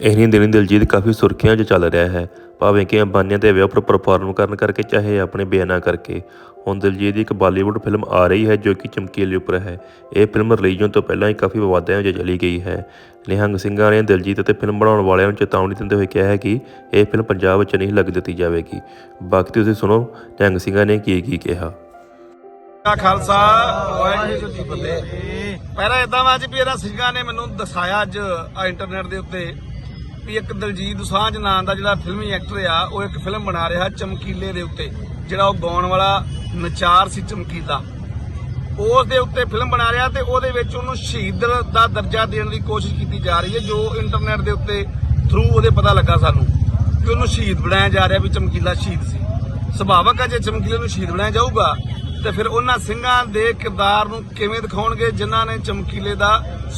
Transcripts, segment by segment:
ਇਹਨੀ ਦਿਨੀ ਦਿਲਜੀਤ ਕਾਫੀ ਸੁਰਖੀਆਂ 'ਚ ਚੱਲ ਰਿਹਾ ਹੈ। ਭਾਵੇਂ ਕਿ ਅੰਬਾਨੀਆਂ ਦੇ ਵਿਆਹ ਉੱਪਰ ਪਰਫਾਰਮ ਕਰਨ ਕਰਕੇ ਚਾਹੇ ਆਪਣੇ ਬਿਆਨਾਂ ਕਰਕੇ, ਹੁਣ ਦਿਲਜੀਤ ਦੀ ਇੱਕ ਬਾਲੀਵੁੱਡ ਫਿਲਮ ਆ ਰਹੀ ਹੈ ਜੋ ਕਿ ਚਮਕੀਲੇ ਉੱਪਰ ਹੈ। ਇਹ ਫਿਲਮ ਰਿਲੀਜ਼ ਹੋਣ ਤੋਂ ਪਹਿਲਾਂ ਹੀ ਕਾਫੀ ਵਿਵਾਦਾਂ 'ਚ ਚਲੀ ਗਈ ਹੈ। ਨਿਹੰਗ ਸਿੰਘਾਂ ਨੇ ਦਿਲਜੀਤ ਅਤੇ ਫਿਲਮ ਬਣਾਉਣ ਵਾਲਿਆਂ ਨੂੰ ਚੇਤਾਵਨੀ ਦਿੰਦੇ ਹੋਏ ਕਿਹਾ ਹੈ ਕਿ ਇਹ ਫਿਲਮ ਪੰਜਾਬ ਵਿੱਚ ਨਹੀਂ ਲੱਗ ਦਿੱਤੀ ਜਾਵੇਗੀ। ਬਾਕੀ ਤੁਸੀਂ ਸੁਣੋ, ਨਿਹੰਗ ਸਿੰਘਾਂ ਨੇ ਕੀ ਕੀ ਕਿਹਾ। ਖਾਲਸਾ, ਵਾਹਿਗੁਰੂ ਜੀ ਫਤਿਹ। ਪਹਿਲਾਂ ਇਦਾਂ ਵਾ ਵੀ ਇਹਨਾਂ ਸਿੰਘਾਂ ਨੇ ਮੈਨੂੰ ਦਸਾਇਆ ਅੱਜ ਇੰਟਰਨੈਟ ਦੇ ਉੱਤੇ। ਵੀ ਇੱਕ ਦਲਜੀਤ ਦੁਸਾਂਝ ਨਾਂ ਦਾ ਜਿਹੜਾ ਫਿਲਮੀ ਐਕਟਰ ਆ, ਉਹ ਇੱਕ ਫਿਲਮ ਬਣਾ ਰਿਹਾ ਚਮਕੀਲੇ ਦੇ ਉੱਤੇ, ਜਿਹੜਾ ਉਹ ਗਾਉਣ ਵਾਲਾ ਨਚਾਰ ਸੀ ਚਮਕੀਲਾ। ਉਸ ਦੇ ਉੱਤੇ ਫਿਲਮ ਬਣਾ ਰਿਹਾ ਤੇ ਉਹਦੇ ਵਿੱਚ ਉਹਨੂੰ ਸ਼ਹੀਦ ਦਾ ਦਰਜਾ ਦੇਣ ਦੀ ਕੋਸ਼ਿਸ਼ ਕੀਤੀ ਜਾ ਰਹੀ ਹੈ, ਜੋ ਇੰਟਰਨੈਟ ਦੇ ਉੱਤੇ ਥਰੂ ਉਹਦੇ ਪਤਾ ਲੱਗਾ ਸਾਨੂੰ ਕਿ ਉਹਨੂੰ ਸ਼ਹੀਦ ਬਣਾਇਆ ਜਾ ਰਿਹਾ ਵੀ ਚਮਕੀਲਾ ਸ਼ਹੀਦ ਸੀ। ਸੁਭਾਵਕ ਹੈ ਜੇ ਚਮਕੀਲੇ ਨੂੰ ਸ਼ਹੀਦ ਬਣਾਇਆ ਜਾਊਗਾ, ਤੇ ਫਿਰ ਉਹਨਾਂ ਸਿੰਘਾਂ ਦੇ ਕਿਰਦਾਰ ਨੂੰ ਕਿਵੇਂ ਦਿਖਾਉਣਗੇ, ਜਿਨ੍ਹਾਂ ਨੇ ਚਮਕੀਲੇ ਦਾ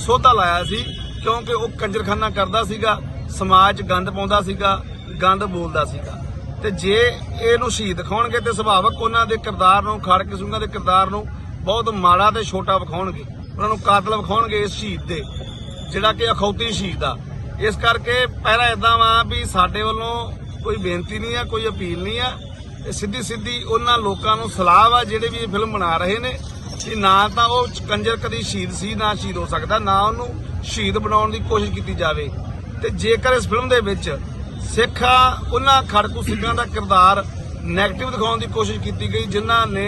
ਸੋਧਾ ਲਾਇਆ ਸੀ, ਕਿਉਂਕਿ ਉਹ ਕੰਜਰਖਾਨਾ ਕਰਦਾ ਸੀਗਾ ਸਮਾਜ 'ਚ ਗੰਦ ਪਾਉਂਦਾ ਸੀਗਾ, ਗੰਦ ਬੋਲਦਾ ਸੀਗਾ। ਤੇ ਜੇ ਇਹਨੂੰ ਸ਼ਹੀਦ ਦਿਖਾਉਣਗੇ ਤੇ ਸੁਭਾਵਕ ਉਹਨਾਂ ਦੇ ਕਿਰਦਾਰ ਨੂੰ ਖੜਕ ਸਿੰਘਾਂ ਦੇ ਕਿਰਦਾਰ ਨੂੰ ਬਹੁਤ ਮਾੜਾ ਤੇ ਛੋਟਾ ਵਿਖਾਉਣਗੇ। ਉਹਨਾਂ ਨੂੰ ਕਾਤਲ ਵਿਖਾਉਣਗੇ ਇਸ ਸ਼ਹੀਦ ਦੇ, ਜਿਹੜਾ ਕਿ ਅਖੌਤੀ ਸ਼ਹੀਦ ਆ ਇਸ ਕਰਕੇ ਪਹਿਲਾਂ ਇਦਾਂ ਵਾ ਵੀ ਸਾਡੇ ਵੱਲੋਂ ਕੋਈ ਬੇਨਤੀ ਨਹੀਂ ਆ, ਕੋਈ ਅਪੀਲ ਨਹੀਂ ਆ। ਇਹ ਸਿੱਧੀ ਸਿੱਧੀ ਉਹਨਾਂ ਲੋਕਾਂ ਨੂੰ ਸਲਾਹ ਆ ਜਿਹੜੇ ਵੀ ਇਹ ਫਿਲਮ ਬਣਾ ਰਹੇ ਨੇ ਕਿ ਨਾ ਤਾਂ ਉਹ ਕੰਜਰ ਕਦੀ ਸ਼ਹੀਦ ਸੀ, ਨਾ ਸ਼ਹੀਦ ਹੋ ਸਕਦਾ, ਨਾ ਉਹਨੂੰ ਸ਼ਹੀਦ ਬਣਾਉਣ ਦੀ ਕੋਸ਼ਿਸ਼ ਕੀਤੀ ਜਾਵੇ। ਤੇ ਜੇਕਰ ਇਸ ਫਿਲਮ ਦੇ ਵਿੱਚ ਸਿੱਖਾਂ, ਉਹਨਾਂ ਖੜਕੂ ਸਿੱਖਾਂ ਦਾ ਕਿਰਦਾਰ ਨੈਗੇਟਿਵ ਦਿਖਾਉਣ ਦੀ ਕੋਸ਼ਿਸ਼ ਕੀਤੀ ਗਈ, ਜਿਨ੍ਹਾਂ ਨੇ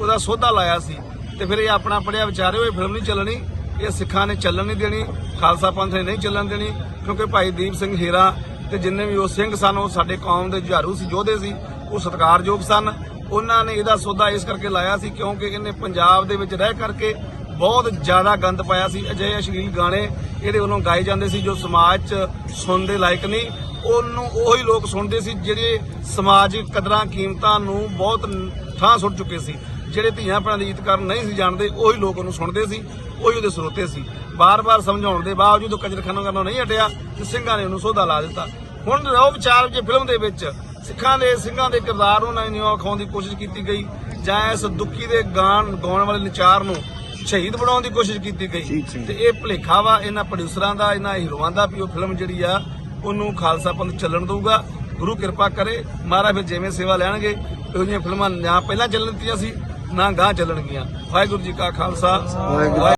ਉਹਦਾ ਸੋਧਾ ਲਾਇਆ ਸੀ। ਤੇ ਫਿਰ ਇਹ ਆਪਣਾ ਪੜਿਆ ਵਿਚਾਰਿਓ ਇਹ ਫਿਲਮ ਨਹੀਂ ਚੱਲਣੀ, ਇਹ ਸਿੱਖਾਂ ਨੇ ਚੱਲਣ ਨਹੀਂ ਦੇਣੀ, ਖਾਲਸਾ ਪੰਥ ਨੇ ਨਹੀਂ ਚੱਲਣ ਦੇਣੀ, ਕਿਉਂਕਿ ਭਾਈ ਦੀਪ ਸਿੰਘ ਹੀਰਾ ਤੇ ਜਿੰਨੇ ਵੀ ਉਹ ਸਿੰਘ ਸਨ, ਉਹ ਸਾਡੇ ਕੌਮ ਦੇ ਜੁਝਾਰੂ ਸੀ, ਯੋਧੇ ਸੀ, ਉਹ ਸਤਿਕਾਰਯੋਗ ਸਨ। ਉਹਨਾਂ ਨੇ ਇਹਦਾ ਸੌਦਾ ਇਸ ਕਰਕੇ ਲਾਇਆ ਸੀ ਕਿਉਂਕਿ ਇਹਨੇ ਪੰਜਾਬ ਦੇ ਵਿੱਚ ਰਹਿ ਕਰਕੇ ਬਹੁਤ ਜ਼ਿਆਦਾ ਗੰਦ ਪਾਇਆ ਸੀ। ਅਜਿਹੇ ਅਸ਼ਲੀਲ ਗਾਣੇ ਇਹਦੇ ਵੱਲੋਂ ਗਾਏ ਜਾਂਦੇ ਸੀ ਜੋ ਸਮਾਜ 'ਚ ਸੁਣਨ ਦੇ ਲਾਇਕ ਨਹੀਂ। ਉਹਨੂੰ ਉਹੀ ਲੋਕ ਸੁਣਦੇ ਸੀ ਜਿਹੜੇ ਸਮਾਜਿਕ ਕਦਰਾਂ ਕੀਮਤਾਂ ਨੂੰ ਬਹੁਤ ਥਾਂ ਸੁੱਟ ਚੁੱਕੇ ਸੀ। ਜਿਹੜੇ ਧੀਆਂ ਭੈਣਾਂ ਦੀ ਇੱਜ਼ਤ ਕਰਨ ਨਹੀਂ ਸੀ ਜਾਣਦੇ, ਉਹੀ ਲੋਕ ਉਹਨੂੰ ਸੁਣਦੇ ਸੀ, ਉਹੀ ਉਹਦੇ ਸਰੋਤੇ ਸੀ। ਬਾਰ-ਬਾਰ ਸਮਝਾਉਣ ਦੇ ਬਾਵਜੂਦ ਉਹ ਕੰਜਰਖਾਨਾ ਕਰਨੋਂ ਨਹੀਂ ਹਟਿਆ ਤੇ ਸਿੰਘਾਂ ਨੇ ਉਹਨੂੰ ਸੋਧਾ ਲਾ ਦਿੱਤਾ। ਹੁਣ ਰੋ ਵਿਚਾਰ ਜੇ ਫਿਲਮ ਦੇ ਵਿੱਚ, ਸਿੱਖਾਂ ਦੇ, ਸਿੰਘਾਂ ਦੇ ਕਿਰਦਾਰ ਨੂੰ ਨਹੀਂ ਵਿਖਾਉਣ ਦੀ ਕੋਸ਼ਿਸ਼ ਕੀਤੀ ਗਈ ਜਾਂ ਇਸ ਦੁੱਖੀ ਦੇ ਗਾਣ ਗਾਉਣ ਵਾਲੇ ਨਚਾਰ ਨੂੰ ਸ਼ਹੀਦ ਬਣਾਉਣ ਦੀ ਕੋਸ਼ਿਸ਼ ਕੀਤੀ ਗਈ। ਤੇ ਇਹ ਭੁਲੇਖਾ ਵਾ ਇਹਨਾਂ ਪ੍ਰੋਡਿਊਸਰਾਂ ਦਾ ਇਹਨਾਂ ਹੀਰੋਆਂ ਦਾ ਵੀ ਉਹ ਫਿਲਮ ਜਿਹੜੀ ਆ ਉਹਨੂੰ ਖਾਲਸਾ ਪੰਥ ਚੱਲਣ ਦਊਗਾ। ਗੁਰੂ ਕਿਰਪਾ ਕਰੇ ਮਹਾਰਾਜ ਫਿਰ ਜਿਵੇਂ ਸੇਵਾ ਲੈਣਗੇ ਇਹੋ ਜਿਹੀਆਂ ਫਿਲਮਾਂ ਨਾ ਪਹਿਲਾਂ ਚੱਲਣ ਦਿੱਤੀਆਂ ਸੀ ਨਾ ਗਾਂ ਚੱਲਣਗੀਆਂ। ਵਾਹਿਗੁਰੂ ਜੀ ਕਾ ਖਾਲਸਾ। ਵਾਹਿਗੁਰੂ